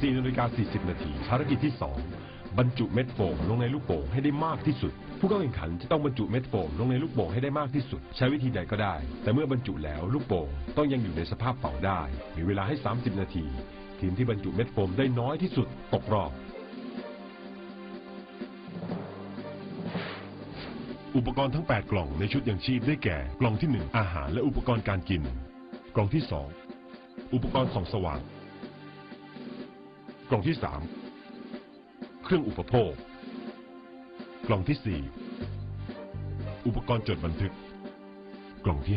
4นาฬิกา40 นาทีภารกิจที่ 2 บรรจุเม็ดโฟมลงในลูกโป่งให้ได้มากที่สุด ผู้เข้าแข่งขันจะต้องบรรจุเม็ดโฟมลงในลูกโป่งให้ได้มากที่สุด ใช้วิธีใดก็ได้ แต่เมื่อบรรจุแล้วลูกโป่งต้องยังอยู่ในสภาพเป่าได้ มีเวลาให้ 30 นาที ทีมที่บรรจุเม็ดโฟมได้น้อยที่สุดตกรอบอุปกรณ์ทั้ง 8 กล่องในชุดยังชีพได้แก่ กล่องที่ 1 อาหารและอุปกรณ์การกิน กล่องที่ 2 อุปกรณ์ส่องสว่าง กล่องที่3เครื่องอุปโภค กล่องที่4อุปกรณ์จดบันทึก กล่องที่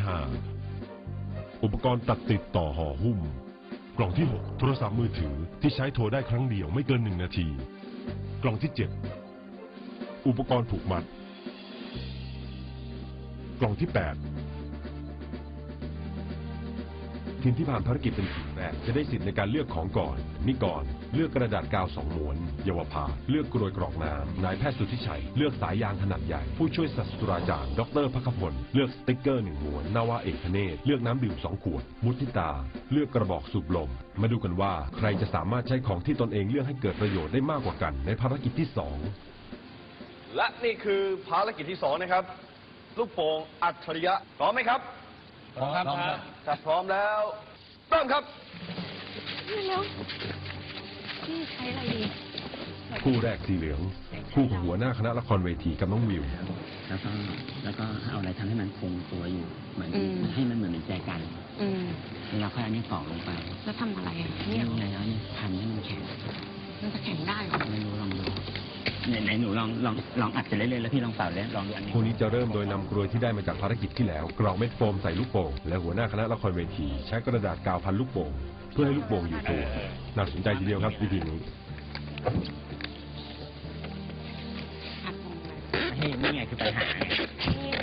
5อุปกรณ์ตัดติดต่อห่อหุ้ม กล่องที่ 6 โทรศัพท์มือถือที่ใช้โทรได้ครั้งเดียวไม่เกิน1นาที กล่องที่ 7 อุปกรณ์ผูกมัด กล่องที่ 8 ทีมที่ผ่านภารกิจเป็นทีมแรกจะได้สิทธิ์ในการเลือกของก่อน นิกรเลือกกระดาษกาวสองม้วน เยาวภาเลือกกรวยกรอกน้ำนายแพทย์สุทธิชัย เลือกสายยางขนาดใหญ่ ผู้ช่วยศาสตราจารย์ดรพักพล เลือกสติ๊กเกอร์หนึ่งม้วนนาวาเอกเนศเลือกน้ำดื่มสองขวด มุทิตา เลือกกระบอกสูบลม มาดูกันว่าใครจะสามารถใช้ของที่ตนเองเลือกให้เกิดประโยชน์ได้มากกว่ากัน ในภารกิจที่สองและนี่คือภารกิจที่สองนะครับ ลูกโป่งอัจฉริยะพร้อมไหมครับ พร้อมครับถ้าพร้อมแล้วเริ่มครับเร็วพี่ใช้อะไรดีคู่แรกสีเหลืองคู่ของหัวหน้าคณะละครเวทีกับน้องวิว แล้วก็แล้วก็เอาอะไรทำให้มันคงตัวอยู่เหมือนอืมให้มันเหมือนเป็นแจกัน อืมแล้วค่อยเอานี่กรอกลงไป แล้วทำอะไรอะเนี่เนี่ยยแล้วนี่พันให้มันแข็งมันจะแข็งได้เหรอไม่รู้ลองดู ไหนไหนหนูลองลองลองอัดไปเรื่อยๆแล้วพี่ลองเป่าเล่นลองดูอันนี้คู่นี้จะเริ่มโดยนำกรวยที่ได้มาจากภารกิจที่แล้ว กรอกเม็ดโฟมใส่ลูกโป่งและหัวหน้าคณะละครเวที ใช้กระดาษกาวพันลูกโป่งเพื่อให้ลูกโป่งอยู่ตัวน่าสนใจทีเดียวครับวิธีนี้อัดตรงไหนให้นี่ไงคือปัญหาไงนี่ไง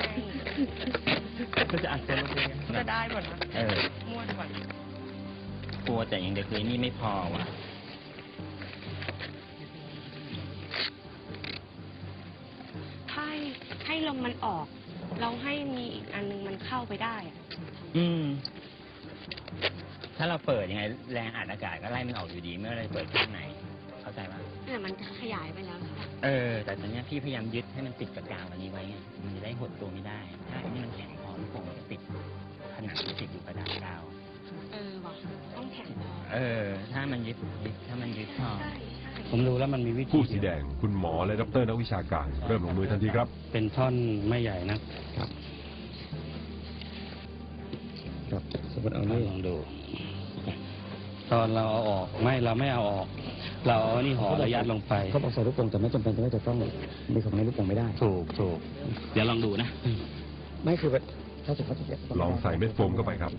ก็จะอัดเต็มเลยจะได้หมดนะเออม้วนหมดกลัวแต่อย่างเดียวคือนี่ไม่พอว่ะ ลมมันออก เราให้มีอีกอันนึงมันเข้าไปได้อะอืม ถ้าเราเปิดยังไงแรงอัดอากาศก็ไล่มันออกอยู่ดีเมื่อเราเปิดข้างในเข้าใจปะเนี่ยมันขยายไปแล้วใช่ปะเออ แต่ตอนเนี้ยพี่พยายามยึดให้มันติดกับกาวอันนี้ไว้ไงมันจะได้หดตัวไม่ได้ ถ้าอันนี้มันแข็งพอลูกโป่งมันจะติดผนังที่ติดอยู่กระดาษกาว เออว่ะต้องแข็งพอเออ ถ้ามันยึดยึดถ้ามันยึดพอใช่ใช่ผมดูแล้วมันมีวิธีคู่สีแดง คุณหมอและดรนักวิชาการ เริ่มลงมือทันทีครับ เป็นท่อนไม่ใหญ่นะครับครับสมมติเอานี่ลองดู ตอนเราเอาออกไม่เราไม่เอาออก เราเอานี่ห่อระยัดลงไปเขาบอกใส่ลูกโป่งแต่ไม่จำเป็นว่าจะต้องมีของในลูกโป่งไม่ได้ถูกถูกเดี๋ยวลองดูนะ ไม่คือแบบถ้าสมมติว่าลองใส่เม็ดโฟมเข้าไปครับ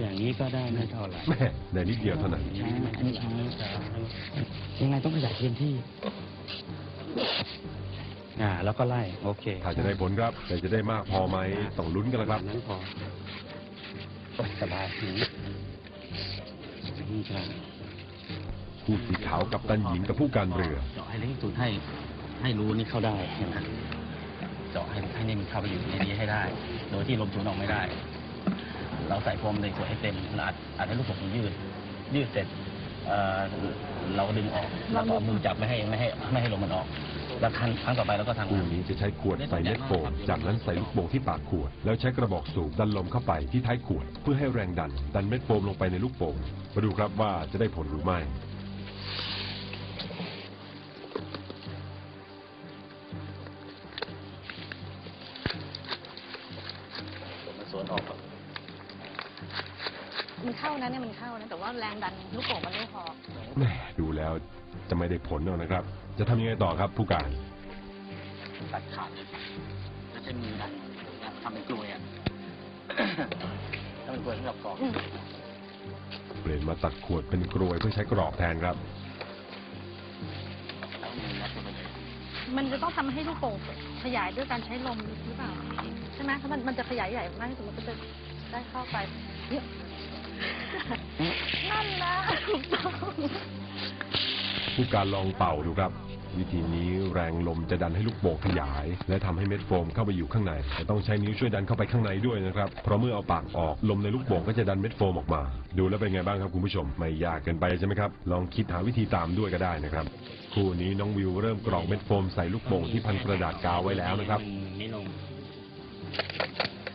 อย่างนี้ก็ได้ไม่เท่าไหร่แม่ในนิดเดียวเท่านั้นใช่อันนี้ช้าช้ายังไงต้องขยายพื้นที่ อ่า แล้วก็ไล่โอเคถ้าจะได้ผลครับแต่จะได้มากพอไหมต้องลุ้นกันละครับ นั้นพอสบายอืมอืมใช่คู่สีขาวกับตันหญิงกับผู้การเรือ เจาะให้เล็กที่สุดให้ ให้รูนี่เข้าได้เห็นไหมเจาะให้ให้นี่มันเข้าไปอยู่ในนี้ให้ได้ โดยที่ลมสูนออกไม่ได้ เราใส่โฟมในขวดให้เต็มแล้วอัดอัดให้ลูกโป่งมันยืด ยืดเสร็จเอ่อเราก็ดึงออกแล้วก็เอามือจับไม่ให้ไม่ให้ไม่ให้ลมมันออก แล้วครั้งครั้งต่อไปเราก็ทำ คู่นี้จะใช้ขวดใส่เม็ดโฟมจากนั้นใส่ลูกโป่งที่ปากขวด แล้วใช้กระบอกสูบดันลมเข้าไปที่ท้ายขวด เพื่อให้แรงดัน ดันเม็ดโฟมลงไปในลูกโป่งมาดูครับว่าจะได้ผลหรือไม่มันสวนออก มันเข้านะเนี่ยมันเข้านะ แต่ว่าแรงดันลูกโป่งมันไม่พอแม่ดูแล้วจะไม่ได้ผลแล้วนะครับ จะทำยังไงต่อครับผู้การ ตัดขาดแล้วใช้มือดันทำเป็นกลวยอะถ้าเป็นกลวยสำหรับกรอกอืม เปลี่ยนมาตัดขวดเป็นกรวยเพื่อใช้กรอกแทนครับ แล้วมือยัดเข้าไปเลยมันจะต้องทำให้ลูกโป่งขยายด้วยการใช้ลมหรือเปล่า ใช่ไหมถ้ามันมันจะขยายใหญ่มากที่สุดมันก็จะได้เข้าไปเนี่ย นั่นนะถูกต้องผู้การลองเป่าดูครับ วิธีนี้แรงลมจะดันให้ลูกโป่งขยาย และทำให้เม็ดโฟมเข้าไปอยู่ข้างในแต่ต้องใช้นิ้วช่วยดันเข้าไปข้างในด้วยนะครับเพราะเมื่อเอาปากออกลมในลูกโป่งก็จะดันเม็ดโฟมออกมา ดูแล้วเป็นไงบ้างครับคุณผู้ชมไม่ยากเกินไปใช่ไหมครับลองคิดหาวิธีตามด้วยก็ได้นะครับคู่นี้น้องวิวเริ่มกรอกเม็ดโฟมใส่ลูกโป่งที่พันกระดาษกาวไว้แล้วนะครับ ไม่ลง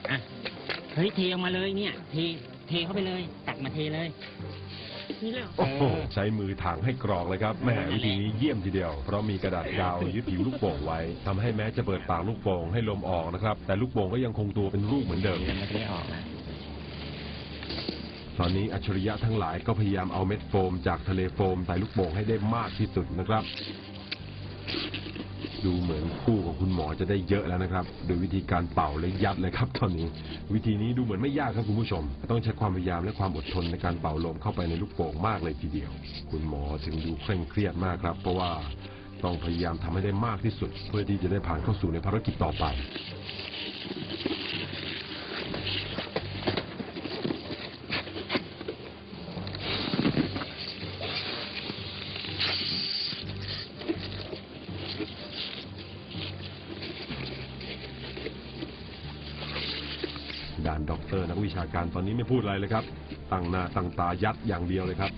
อะเฮ้ยเทออกมาเลยเนี่ยเท เทเข้าไปเลย ตักมาเทเลย นี่เลยโอ้โหใช้มือถางให้กรอกเลยครับแหม่วิธีนี้เยี่ยมทีเดียว เพราะมีกระดาษกาวยึดผิวลูกโป่งไว้ทำให้แม้จะเปิดปากลูกโป่งให้ลมออกนะครับ แต่ลูกโป่งก็ยังคงตัวเป็นรูปเหมือนเดิมมันจะไม่ออกนะตอนนี้อัจฉริยะทั้งหลายก็พยายามเอาเม็ดโฟมจากทะเลโฟมใส่ลูกโป่งให้ได้มากที่สุดนะครับ ดูเหมือนคู่ของคุณหมอจะได้เยอะแล้วนะครับ โดยวิธีการเป่าและยัดเลยครับตอนนี้ วิธีนี้ดูเหมือนไม่ยากครับคุณผู้ชม ต้องใช้ความพยายามและความอดทนในการเป่าลมเข้าไปในลูกโป่งมากเลยทีเดียว คุณหมอถึงดูเคร่งเครียดมากครับ เพราะว่าต้องพยายามทำให้ได้มากที่สุด เพื่อที่จะได้ผ่านเข้าสู่ในภารกิจต่อไป ตอร์นักวิชาการตอนนี้ไม่พูดอะไรเลยครับตั้งหน้าตั้งตายัดอย่างเดียวเลยครับ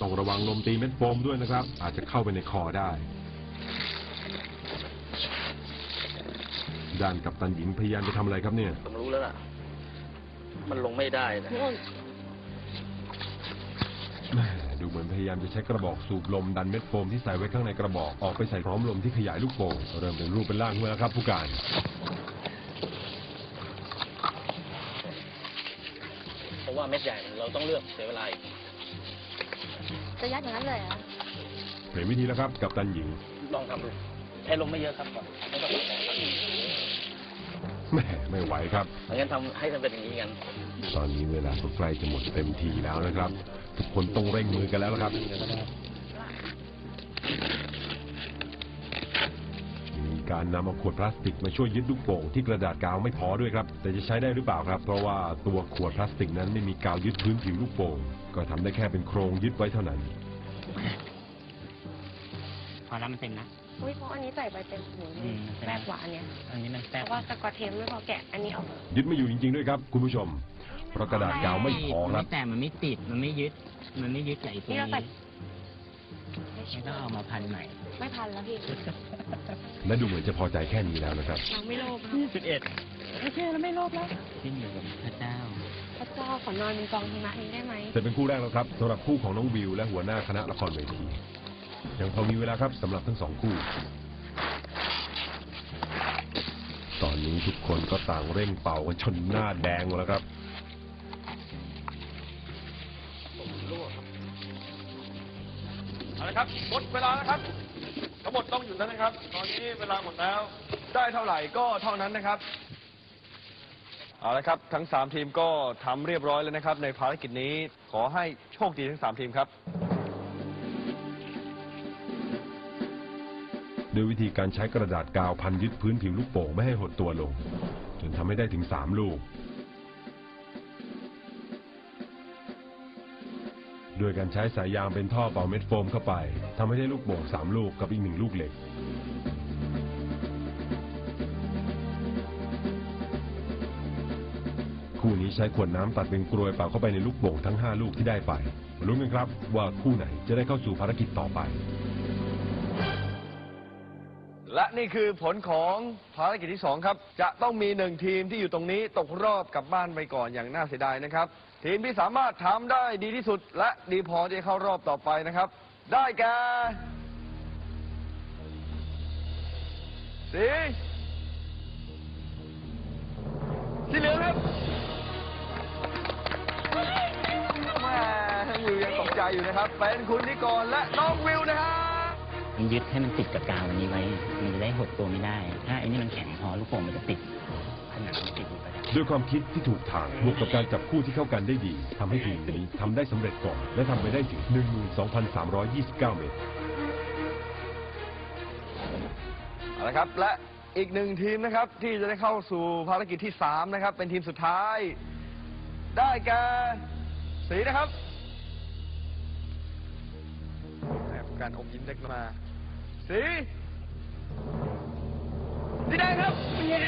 ต้องระวังลมตีเม็ดโฟมด้วยนะครับ อาจจะเข้าไปในคอได้ ด้านกับตันหญิงพยายามจะทำอะไรครับเนี่ย ผมรู้แล้วล่ะ มันลงไม่ได้นะแหม่ดู เหมือนพยายามจะใช้กระบอกสูบลมดันเม็ดโฟมที่ใส่ไว้ข้างในกระบอกออกไปใส่พร้อมลมที่ขยายลูกโป่งเริ่มเป็นรูปเป็นร่างขึ้นมาแล้วครับผู้การเพราะว่าเม็ดใหญ่เราต้องเลือกเสียเวลาอีกจะยัดอย่างนั้นเลยเหรอะเปลี่ยนวิธีแล้วครับกับตันหญิงลองทำดูใช้ลมไม่เยอะครับก่อนไม่ต้องแรงครับ แหม่ไม่ไหวครับ เพราะงั้นทำให้มันเป็นอย่างนี้กันตอนนี้เวลาก็ใกล้จะหมดเต็มทีแล้วนะครับ ทุกคนต้องเร่งมือกันแล้วละครับมีการนำเอาขวดพลาสติกมาช่วยยึดลูกโป่งที่กระดาษกาวไม่พอด้วยครับ แต่จะใช้ได้หรือเปล่าครับ เพราะว่าตัวขวดพลาสติกนั้นไม่มีกาวยึดพื้นผิวลูกโป่งก็ทำได้แค่เป็นโครงยึดไว้เท่านั้น พอแล้วมันเต็มนะ อุ้ยเพราะอันนี้ใส่ไปเต็มหูอืมแปลกกว่าอันเนี้ยอันนี้มันเพแป๊บราะว่าสกอตเทปไม่พอแกะอันนี้ออกยึดไม่อยู่จริง ๆ ด้วยครับคุณผู้ชม เพราะกระดาษกาวไม่พอครับ แต่มันไม่ติด มันไม่ยึด มันไม่ยึดกับไอ้ตัวนี่เราใส่นี้ไม่ต้องเอามาพันใหม่ ไม่ทันแล้วพี่และดูเหมือนจะพอใจแค่นี้แล้วนะครับ ยังไม่โลภนะสิบเอ็ดโอเคแล้วไม่โลภแล้วขึ้นอยู่กับพระเจ้า พระเจ้าขอนอนเป็นกองหิมะเองได้ไหม แต่เป็นคู่แรกแล้วครับสำหรับคู่ของน้องวิวและหัวหน้าคณะละครเวที ยังพอมีเวลาครับสำหรับทั้งสองคู่ ตอนนี้ทุกคนก็ต่างเร่งเป่ากันจนหน้าแดงแล้วครับเอาละครับหมดเวลาแล้วครับทั้งหมดต้องหยุดแล้วนะครับ ตอนนี้เวลาหมดแล้ว ได้เท่าไหร่ก็เท่านั้นนะครับเอาละครับทั้ง 3 ทีมก็ทำเรียบร้อยแล้วนะครับ ในภารกิจนี้ขอให้โชคดีทั้ง 3 ทีมครับ ด้วยวิธีการใช้กระดาษกาวพันยึดพื้นผิวลูกโป่งไม่ให้หดตัวลง จนทำให้ได้ถึง 3 ลูกด้วยการใช้สายยางเป็นท่อเป่าเม็ดโฟมเข้าไปทำให้ได้ลูกโป่ง 3 ลูกกับอีกหนึ่งลูกเหล็กคู่นี้ใช้ขวดน้ำตัดเป็นกรวยเป่าเข้าไปในลูกโป่งทั้ง 5 ลูกที่ได้ไปมาลุ้นกันครับว่าคู่ไหนจะได้เข้าสู่ภารกิจต่อไป นี่คือผลของภารกิจที่ 2 ครับ จะต้องมีหนึ่งทีมที่อยู่ตรงนี้ตกรอบกลับบ้านไปก่อนอย่างน่าเสียดายนะครับ ทีมที่สามารถทำได้ดีที่สุด และดีพอที่จะเข้ารอบต่อไปนะครับ ได้แก่สีสีเหลืองครับแม่วิวยังตกใจอยู่นะครับ เป็นคุณนิกรและน้องวิวนะครับ มันยึดให้มันติดกับกาวอันนี้ไว้ มันจะได้หดตัวไม่ได้ ถ้าไอ้นี่มันแข็งพอลูกโป่งมันจะติดผนังมันติดอยู่ไปแล้วด้วยความคิดที่ถูกทางบวกกับการจับคู่ที่เข้ากันได้ดีทำให้ทีมนี้ทำได้สำเร็จก่อน และทำไปได้ถึง 12,329 เมตร เอาละครับ และอีกหนึ่งทีมนะครับ ที่จะได้เข้าสู่ภารกิจที่ 3 นะครับ เป็นทีมสุดท้าย ได้แก่สีนะครับแอบการอมยิ้มเล็กมา สีสีแดงครับเย้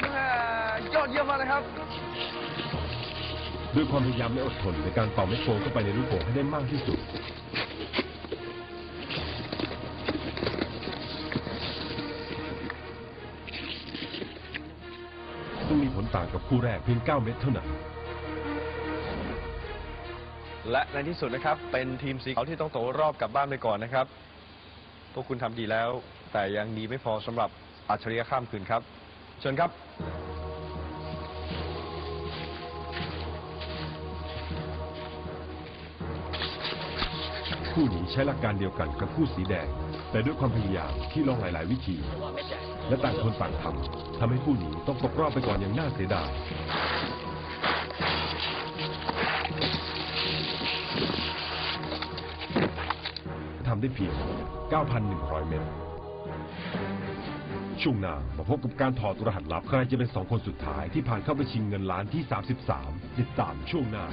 แม่ยอดเยี่ยมมากนะครับ ด้วยความพยายามและอดทนในการเป่าเม็ดโฟมเข้าไปในลูกโป่งให้ได้มากที่สุด ซึ่งมีผลต่างกับคู่แรกเพียง 9 เม็ดเท่านั้น และในที่สุดนะครับ เป็นทีมสีขาวที่ต้องตกรอบกลับบ้านไปก่อนนะครับ พวกคุณทำดีแล้ว แต่ยังดีไม่พอสำหรับอัจฉริยะข้ามคืนครับเชิญครับคู่นี้ใช้หลักการเดียวกันกับคู่สีแดง แต่ด้วยความพยายามที่ลองหลาย ๆ วิธี และต่างคนต่างทำทำให้คู่นี้ต้องตกรอบไปก่อนอย่างน่าเสียดาย ได้เพียง 9,100 เมตร ช่วงหน้ามาพบกับการถอดรหัสลับ ใครจะเป็นสองคนสุดท้ายที่ผ่านเข้าไปชิงเงินล้านที่ 33 ติดตามช่วงหน้า